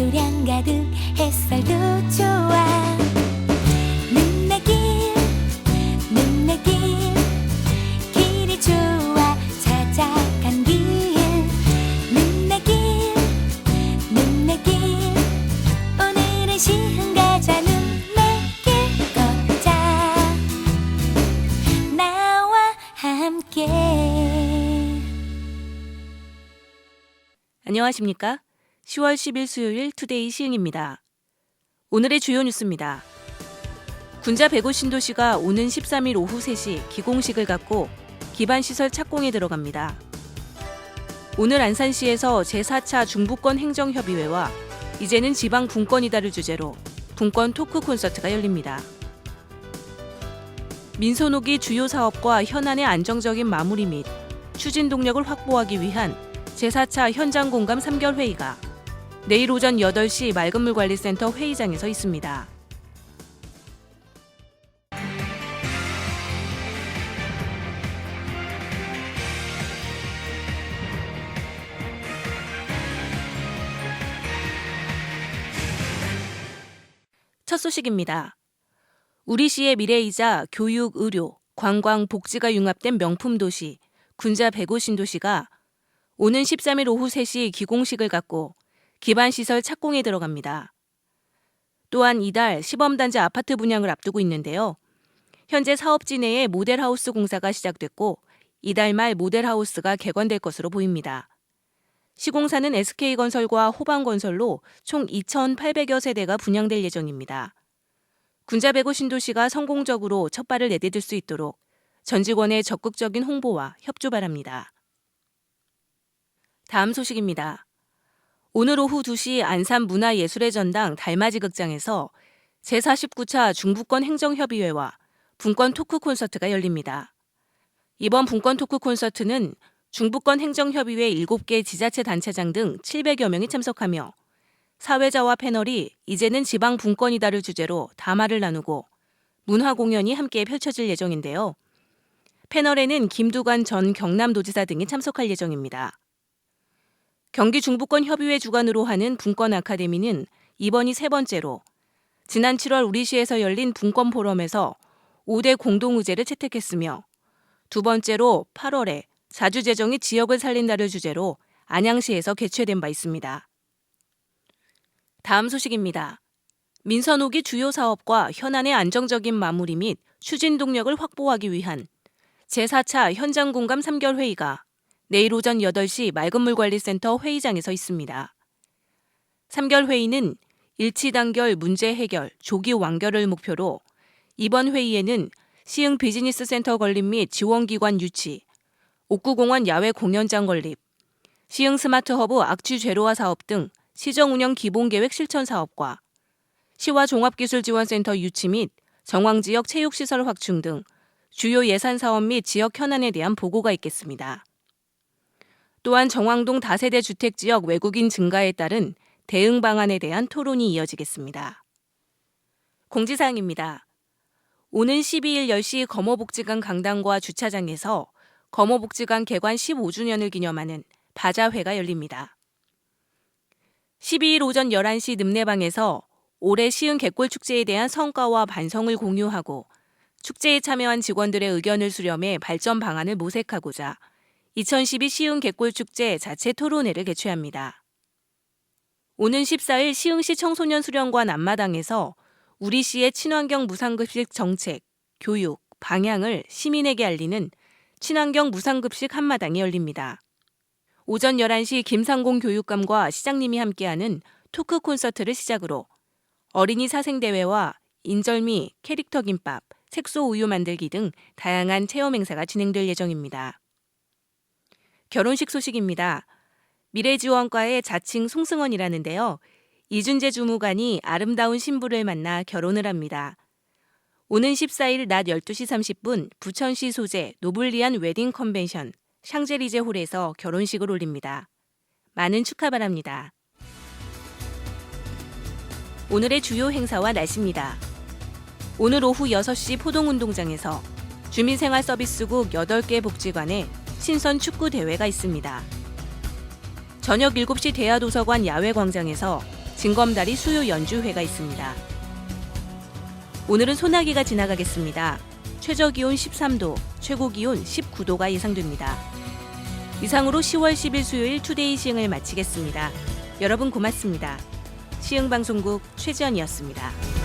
수량 가득 햇살도 좋아. 눈나길 눈나길. 길이 좋아 찾아간 길. 눈나길 눈나길. 오늘은 시흥 가자 눈나길 걷자. 나와 함께. 안녕하십니까? 10월 10일 수요일 투데이 시흥입니다. 오늘의 주요 뉴스입니다. 군자 배구 신도시가 오는 13일 오후 3시 기공식을 갖고 기반시설 착공에 들어갑니다. 오늘 안산시에서 제4차 중부권 행정협의회와 이제는 지방 분권이다를 주제로 분권 토크 콘서트가 열립니다. 민소노기 주요 사업과 현안의 안정적인 마무리 및 추진 동력을 확보하기 위한 제4차 현장 공감 3개월 회의가 내일 오전 8시 맑은물관리센터 회의장에서 있습니다. 첫 소식입니다. 우리 시의 미래이자 교육, 의료, 관광, 복지가 융합된 명품 도시 군자 배구 신도시가 오는 13일 오후 3시 기공식을 갖고 기반시설 착공에 들어갑니다. 또한 이달 시범단지 아파트 분양을 앞두고 있는데요. 현재 사업지 내에 모델하우스 공사가 시작됐고 이달 말 모델하우스가 개관될 것으로 보입니다. 시공사는 SK건설과 호방건설로 총 2,800여 세대가 분양될 예정입니다. 군자배구 신도시가 성공적으로 첫 발을 내디딜 수 있도록 전 직원의 적극적인 홍보와 협조 바랍니다. 다음 소식입니다. 오늘 오후 2시 안산 문화예술의 전당 달맞이 극장에서 제49차 중부권 행정협의회와 분권 토크 콘서트가 열립니다. 이번 분권 토크 콘서트는 중부권 행정협의회 7개 지자체 단체장 등 700여 명이 참석하며 사회자와 패널이 이제는 지방 분권이다를 주제로 담화를 나누고 문화 공연이 함께 펼쳐질 예정인데요. 패널에는 김두관 전 경남도지사 등이 참석할 예정입니다. 경기 중부권 협의회 주관으로 하는 분권 아카데미는 이번이 세 번째로 지난 7월 우리시에서 열린 분권 포럼에서 5대 공동의제를 채택했으며 두 번째로 8월에 자주재정이 지역을 살린다를 주제로 안양시에서 개최된 바 있습니다. 다음 소식입니다. 민선옥이 주요 사업과 현안의 안정적인 마무리 및 추진 동력을 확보하기 위한 제4차 현장 공감 3개월 회의가 내일 오전 8시 맑은물관리센터 회의장에서 있습니다. 3개월 회의는 일치 단결 문제 해결, 조기 완결을 목표로 이번 회의에는 시흥 비즈니스 센터 건립 및 지원기관 유치, 옥구공원 야외 공연장 건립, 시흥 스마트 허브 악취 제로화 사업 등 시정 운영 기본 계획 실천 사업과 시와 종합기술지원센터 유치 및 정황 지역 체육시설 확충 등 주요 예산 사업 및 지역 현안에 대한 보고가 있겠습니다. 또한 정황동 다세대 주택 지역 외국인 증가에 따른 대응 방안에 대한 토론이 이어지겠습니다. 공지사항입니다. 오는 12일 10시 검어복지관 강당과 주차장에서 검어복지관 개관 15주년을 기념하는 바자회가 열립니다. 12일 오전 11시 늠내방에서 올해 시흥 갯골축제에 대한 성과와 반성을 공유하고 축제에 참여한 직원들의 의견을 수렴해 발전 방안을 모색하고자 2012 시흥 갯골축제 자체 토론회를 개최합니다. 오는 14일 시흥시 청소년 수련관 앞마당에서 우리 시의 친환경 무상급식 정책, 교육, 방향을 시민에게 알리는 친환경 무상급식 한마당이 열립니다. 오전 11시 김상공 교육감과 시장님이 함께하는 토크 콘서트를 시작으로 어린이 사생대회와 인절미, 캐릭터 김밥, 색소 우유 만들기 등 다양한 체험 행사가 진행될 예정입니다. 결혼식 소식입니다. 미래지원과의 자칭 송승헌이라는데요. 이준재 주무관이 아름다운 신부를 만나 결혼을 합니다. 오는 14일 낮 12시 30분 부천시 소재 노블리안 웨딩 컨벤션 샹제리제 홀에서 결혼식을 올립니다. 많은 축하 바랍니다. 오늘의 주요 행사와 날씨입니다. 오늘 오후 6시 포동운동장에서 주민생활서비스국 8개 복지관에 신선 축구 대회가 있습니다. 저녁 7시 대하도서관 야외 광장에서 진검다리 수요 연주회가 있습니다. 오늘은 소나기가 지나가겠습니다. 최저 기온 13도, 최고 기온 19도가 예상됩니다. 이상으로 10월 10일 수요일 투데이 시흥을 마치겠습니다. 여러분 고맙습니다. 시흥방송국 최지연이었습니다.